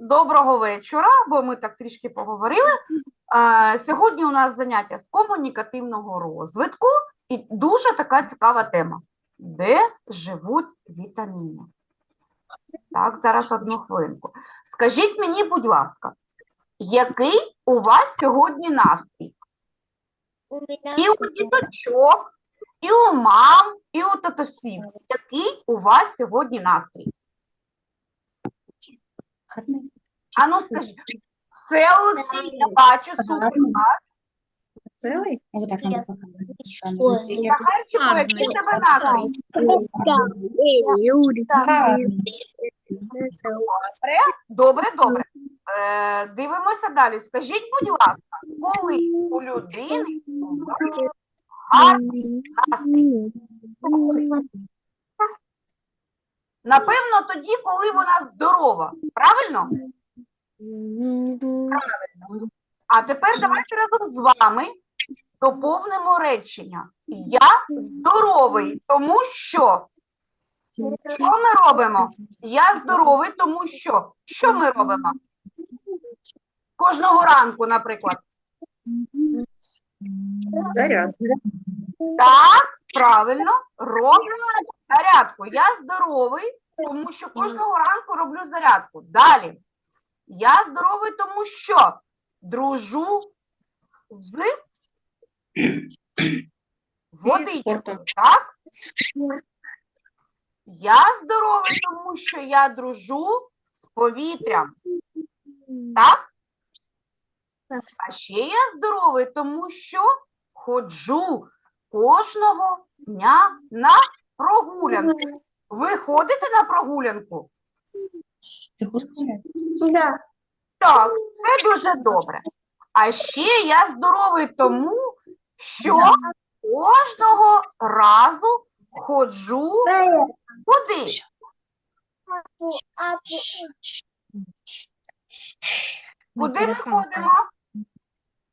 доброго вечора, бо ми так трішки поговорили. Сьогодні у нас заняття з комунікативного розвитку і дуже така цікава тема. Де живуть вітаміни? Так, зараз одну хвилинку. Скажіть мені, будь ласка, який у вас сьогодні настрій? І у діточок, і у мам, і у татусів. Який у вас сьогодні настрій? А ну скажіть, все Олексій, я бачу, супер. Так. Захарчику, який тебе настрій? Добре, добре. Е, дивимося далі. Скажіть, будь ласка, коли у людини гарний настрій? Напевно, тоді, коли вона здорова. Правильно? А тепер давайте разом з вами доповнимо речення. Я здоровий, тому що. Що ми робимо? Я здоровий, тому що. Що ми робимо? Кожного ранку, наприклад. Заряд. Так, правильно, робимо зарядку. Я здоровий, тому що кожного ранку роблю зарядку. Далі. Я здоровий, тому що дружу з водичкою. Так? Я здоровий, тому що я дружу з повітрям. Так? А ще я здоровий, тому що ходжу кожного дня на прогулянку. Ви ходите на прогулянку? Да. Так, це дуже добре. А ще я здоровий тому, що кожного разу ходжу куди? Куди ми ходимо?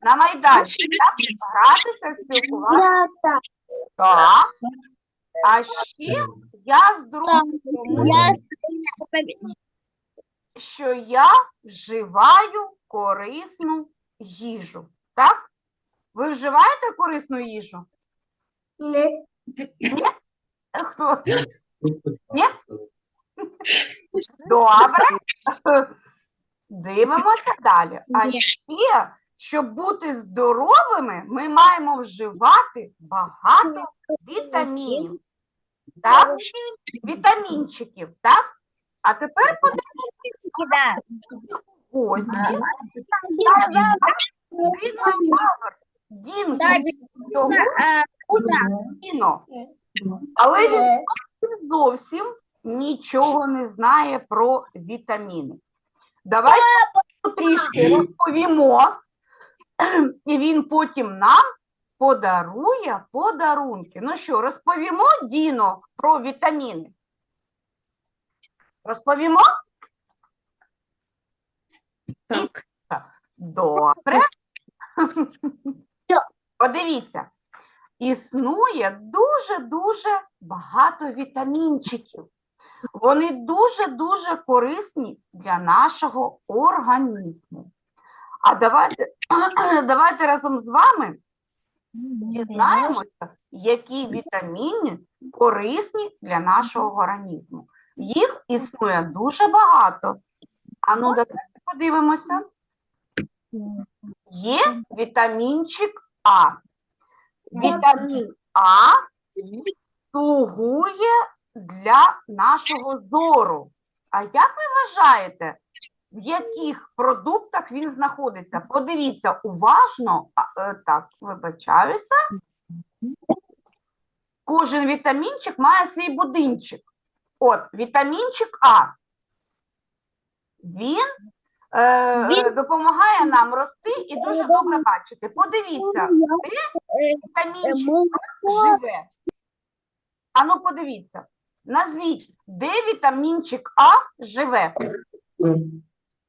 На майданчик, так? Гратися, спілкуватися. Так. А ще я здоровий тому, що я вживаю корисну їжу. Так? Ви вживаєте корисну їжу? Е, Хто? Ні? Добре. Дивимося далі. А ще, щоб бути здоровими, ми маємо вживати багато вітамінів. Так? Вітамінчиків, так? А тепер подивимося гості. Діно. Але він зовсім нічого не знає про вітаміни. Давайте трішки розповімо, і він потім нам подарує подарунки. Ну що, розповімо, Діно, про вітаміни? Розповімо? Так. Добре. Подивіться, існує дуже-дуже багато вітамінчиків. Вони дуже-дуже корисні для нашого організму. А давайте, давайте разом з вами дізнаємося, які вітаміни корисні для нашого організму. Їх існує дуже багато. А ну, давайте подивимося. Є вітамінчик А. Вітамін А слугує для нашого зору. А як ви вважаєте, в яких продуктах він знаходиться? Подивіться уважно, е, так, вибачаюся. Кожен вітамінчик має свій будинчик. От, вітамінчик А. Він е, Він- допомагає нам рости і дуже добре бачити. Подивіться, де вітамінчик А живе. Ану, подивіться. Назвіть, де вітамінчик А живе?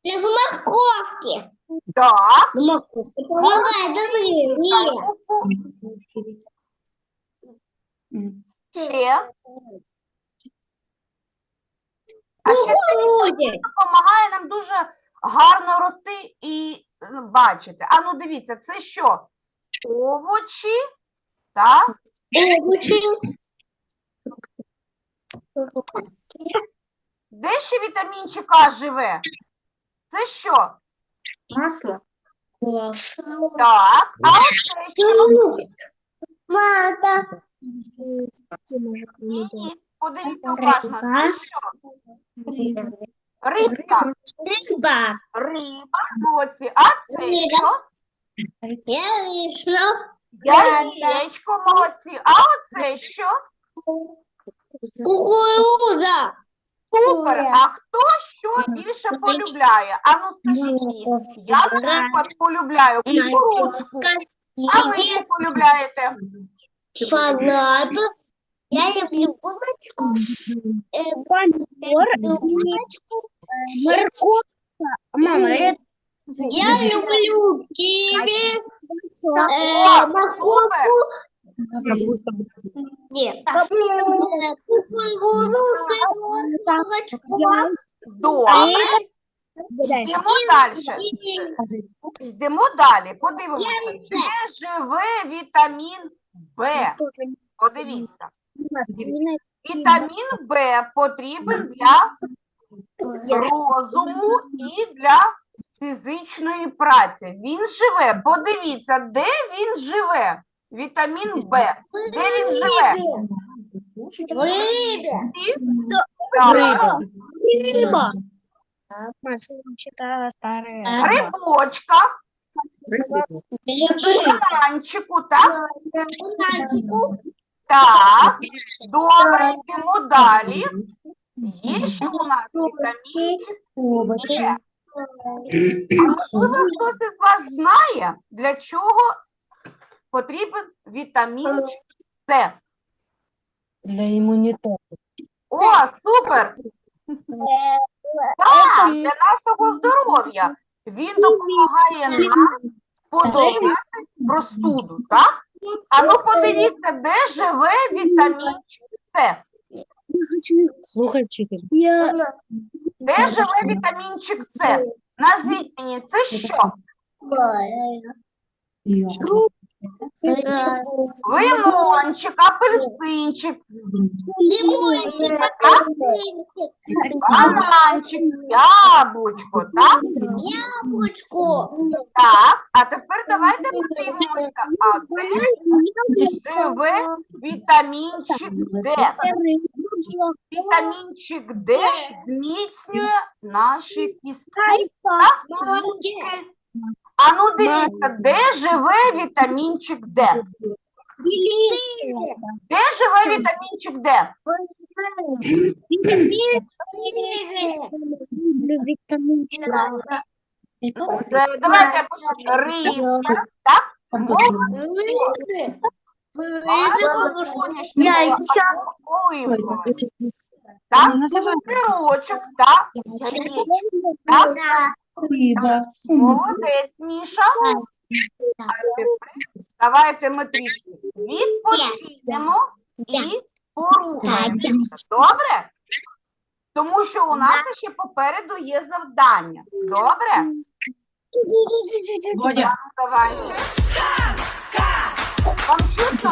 В морковке. Так. В морковке. Помогай, добрее. Ще. А ще допомагає нам дуже гарно рости і е, бачити. А ну дивіться, це що? Овочі, так? Овощи. Де ще вітамінчик А живе? Це що? Масло. Так, а оце що? Мата. Ні, подивіться уважно, це що? Рибка, Рыба. риба, молодці. А це Риба. що? Яйцо. Яєчко, молодці. А оце що? Кукуруза. Супер. А хто що більше полюбляє? А ну скажіть мені. Я, наприклад, полюбляю кукурудзку. А ви що полюбляєте? Шпагат. Я люблю булочку, э, помидор, и булочку, морковка. Мама, я люблю киви, морковку, нет, кукурузу, булочку, Добре. Йдемо далі. Йдемо далі. Подивимося, де живе вітамін Б. Подивіться. Вітамін Б потрібен для розуму і для фізичної праці. Він живе. Подивіться, де він живе. Вітамін Б. Де він живе? рыба. Так, Рыба. в грибочках, в бананчику, так? Так, добре, йдемо далі. Є ще у нас вітамінчик? С. А можливо, хтось із вас знає, для чого потрібен вітамін С? Для імунітету. О, супер! Так, для нашого здоров'я. Він допомагає нам подолати простуду, так? А ну подивіться, де живе вітамінчик С? Слухай, вчитель. Де живе вітамінчик С? Назвіть мені, це що? Лимончик, апельсинчик, бананчик, яблучко, так? Яблочко. Так, а тепер давайте подивимося, а де живе вітамінчик Д? Вітамінчик Д зміцнює наші кістки. А ну дивіться, де живе вітамінчик Д? Де живе вітамінчик Д? Е, Давайте. Рибка, так? Так, сирочок, так, яєчко, так, Риба. молодець, Міша. Давайте ми трішки відпочинемо і порухаємося. Добре? Тому що у нас ще попереду є завдання. Добре? Ну, давайте. Вам чутно?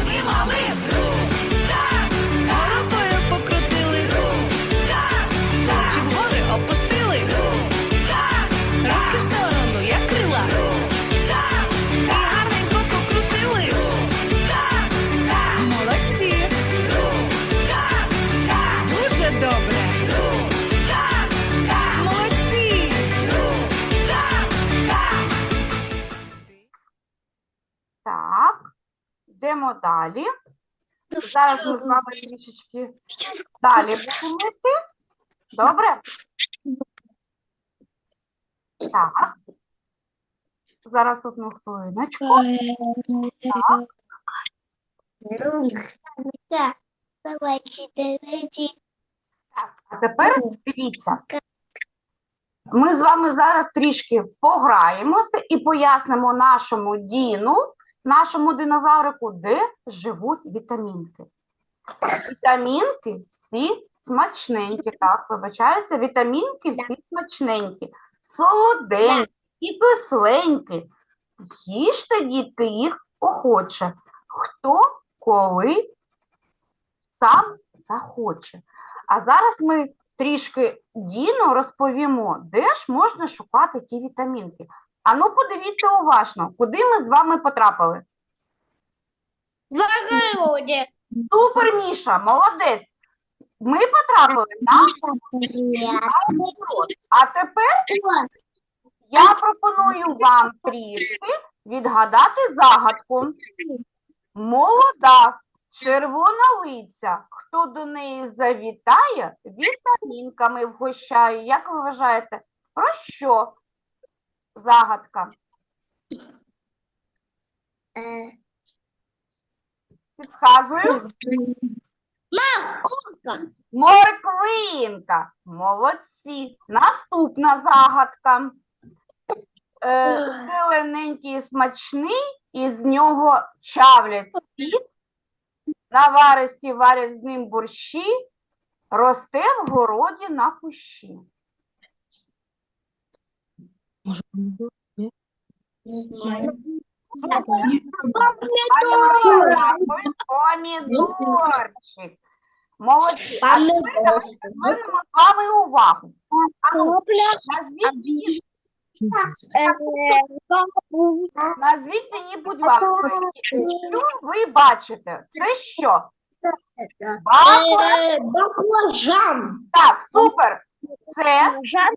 далі. Зараз ми з вами трішечки далі будемо йти. Добре? Так. Зараз одну хвилиночку. Да. Давайте, давайте. Так, а тепер дивіться. Ми з вами зараз трішки пограємося і пояснимо нашому Діну, нашому динозаврику, де живуть вітамінки. Вітамінки всі смачненькі, так, вибачаюся, вітамінки всі смачненькі, солоденькі і кисленькі. Їжте, дітки, їх охоче. Хто коли сам захоче. А зараз ми трішки Діну розповімо, де ж можна шукати ті вітамінки. Ану, подивіться уважно, куди ми з вами потрапили. В огороде. Супер, Міша, молодець. Ми потрапили на город. А тепер я пропоную вам трішки відгадати загадку. Молода, червона лиця. Хто до неї завітає, вітамінками вгощає. Як ви вважаєте, про що загадка? Э, Підказую. Морковка. Морквинка. Молодці. Наступна загадка. Е, зелененький і смачний, із нього чавлять сік, наваристі варять з ним борщі, росте в городі на кущі. Може, Не знаю. Помідорчик. Молодці. А тепер давайте звернемо з вами увагу. А ну, назвіть Назвіть мені, будь ласка, що ви бачите? Це що? Баклажан. Э, Баклажан. Так, супер. Це Баклажан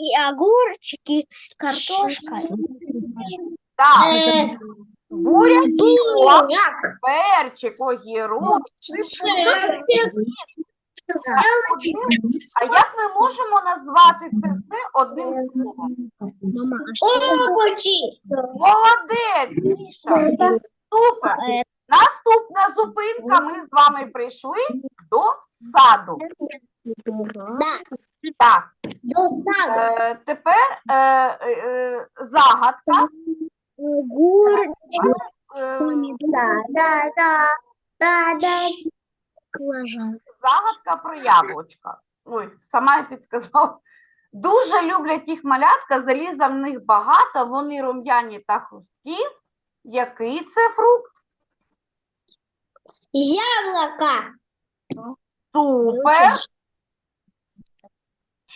и огурчики, картошка. так, Э, бурячок, буряк. перчик, огірок. А як ми можемо назвати це все одним словом? Овощи. Молодець, Міша. Супер. Е. Наступна зупинка. Ми з вами прийшли до саду. Да. Так, е, тепер е, е, е, загадка. Огурчик. Е, Да, да, да. Да, да. Баклажан. загадка про яблучка. Ой, сама я підказала. Дуже люблять їх малятка, заліза в них багато, вони рум'яні та хрусткі. Який це фрукт? Яблоко. Супер.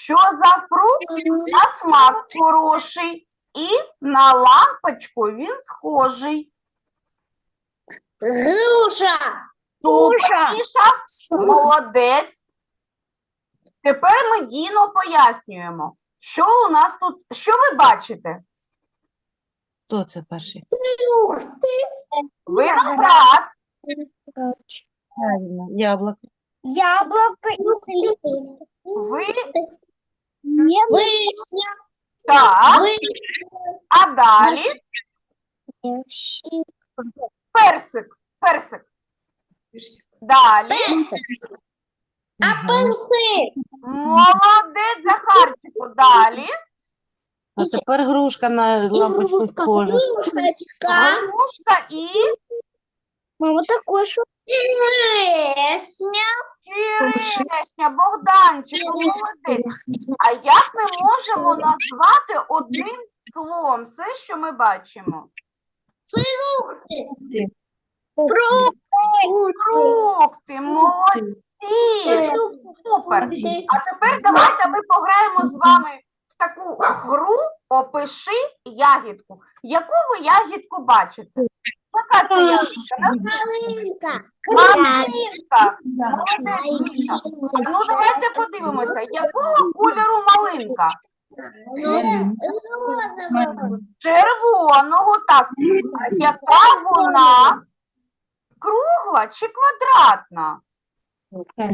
Що за фрукт? На смак хороший і на лампочку він схожий. Груша. Міша, молодець. Тепер ми Діно пояснюємо, що у нас тут, що ви бачите? Хто це перший? Виноград, Правильно, яблуко. Яблоко и слив. ви Вишня. так, а далі? Персик, персик. Далі. Апельсин. молодець Захарчику, далі? А тепер грушка на лампочку схожа. Грушка і? Мама, такой что? Вишня. черешня, Богданчик, молодець. А як ми можемо назвати одним словом все, що ми бачимо? Фрукты. Фрукты. Фрукти, молодці, супер. А тепер давайте ми пограємо з вами в таку гру «Опиши ягідку». Яку ви ягідку бачите? Яка ягідка? Малинка. Малинка. Молодець, Ну, давайте подивимося, якого кольору малинка? Червоного, так. Яка вона? кругла чи квадратна? Так.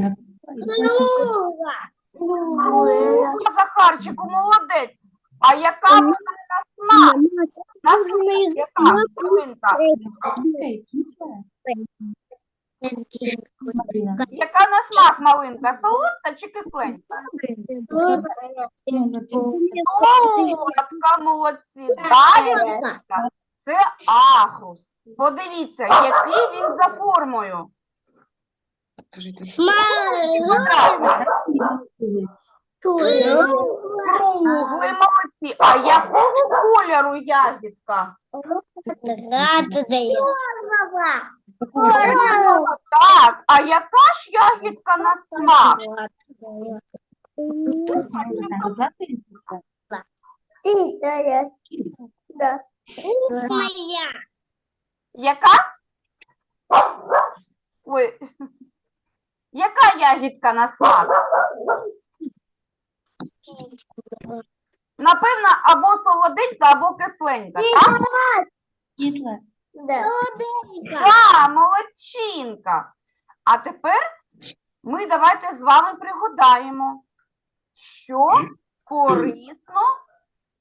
Круга. Кругла, Захарчику, молодець. А яка вона на смак? Яка малинка? Яка на смак малинка? Солодка чи кисленька? Солодка, молодці. Далі Леся, це агрус. Подивіться, який він за формою. Квадратний. Круглий, молодці. А якого кольору ягідка? Так, а яка ж ягідка на смак? Яка? Ой. Яка ягідка на смак? Напевно, або солоденька, або кисленька, так? Так, молодчинка. А тепер ми давайте з вами пригадаємо, що корисно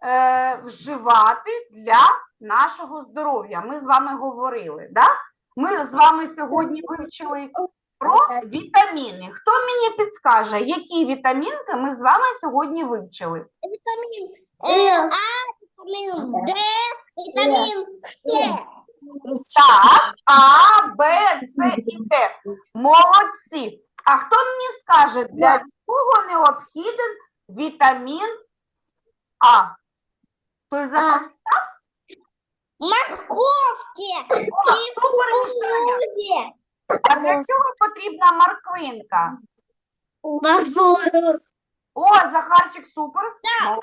е, вживати для нашого здоров'я. Ми з вами говорили, да? Ми з вами сьогодні вивчили про вітаміни. Хто мені підскаже, які вітамінки ми з вами сьогодні вивчили? Витамин Э, А, витамин Д, витамин С. Так, А, Б, С і Д. Молодці. А хто мені скаже, для чого необхіден вітамін А? Той запам'ятав? Морковки и Супер, Мішаня. А для чого потрібна морквинка? Морковку. О, Захарчик, супер. Да.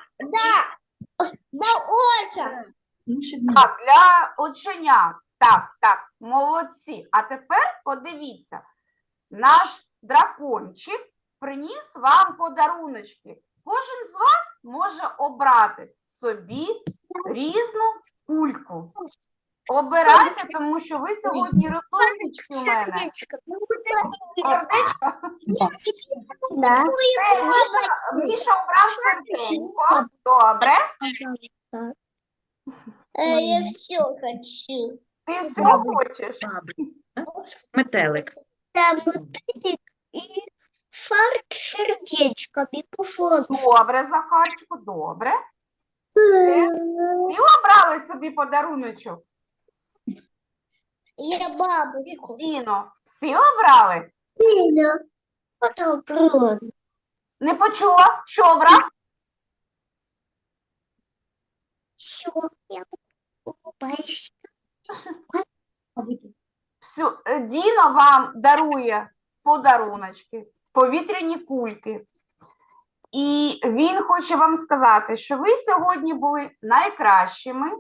Да, очень. Так, для оченят. Так, так, молодці. А тепер подивіться, наш дракончик приніс вам подаруночки. Кожен з вас може обрати собі різну кульку. Обирайте, тому що ви сьогодні розумнички у мене. Сердечко. Сердечко. Да. Це Міша, Міша обрав серденько. Добре. Э, Я все хочу. Ти все хочеш. Метелик. Там мотыльник и шар сердечками пошел. Добре, Захарчику, добре. І обрали собі подаруночок. Я бабушку. Діно, всі обрали? Сильно. Вот огромный. Не почула, що обрав? Все, я улыбаюсь. Всю- е, Діно вам дарує подаруночки, повітряні кульки. І він хоче вам сказати, що ви сьогодні були найкращими.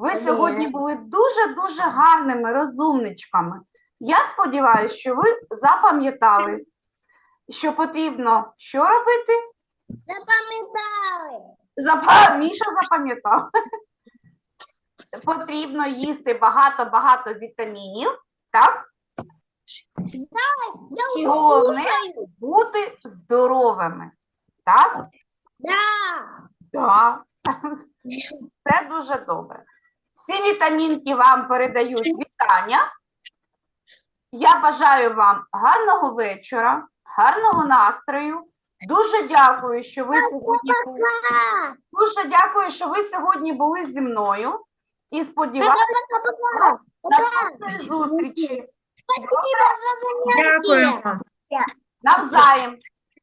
Ви сьогодні були дуже-дуже гарними розумничками. Я сподіваюся, що ви запам'ятали, що потрібно що робити? Запам'ятали. Запа... Міша запам'ятав. Потрібно їсти багато-багато вітамінів, так? І головне бути здоровими. Так? Да. Так. Це дуже добре. Всі вітамінки вам передають вітання. Я бажаю вам гарного вечора, гарного настрою. Дуже дякую, що ви сьогодні були. Дуже дякую, що ви сьогодні були зі мною. І сподіваюся на наступної зустрічі. Дякуємо. Навзаєм.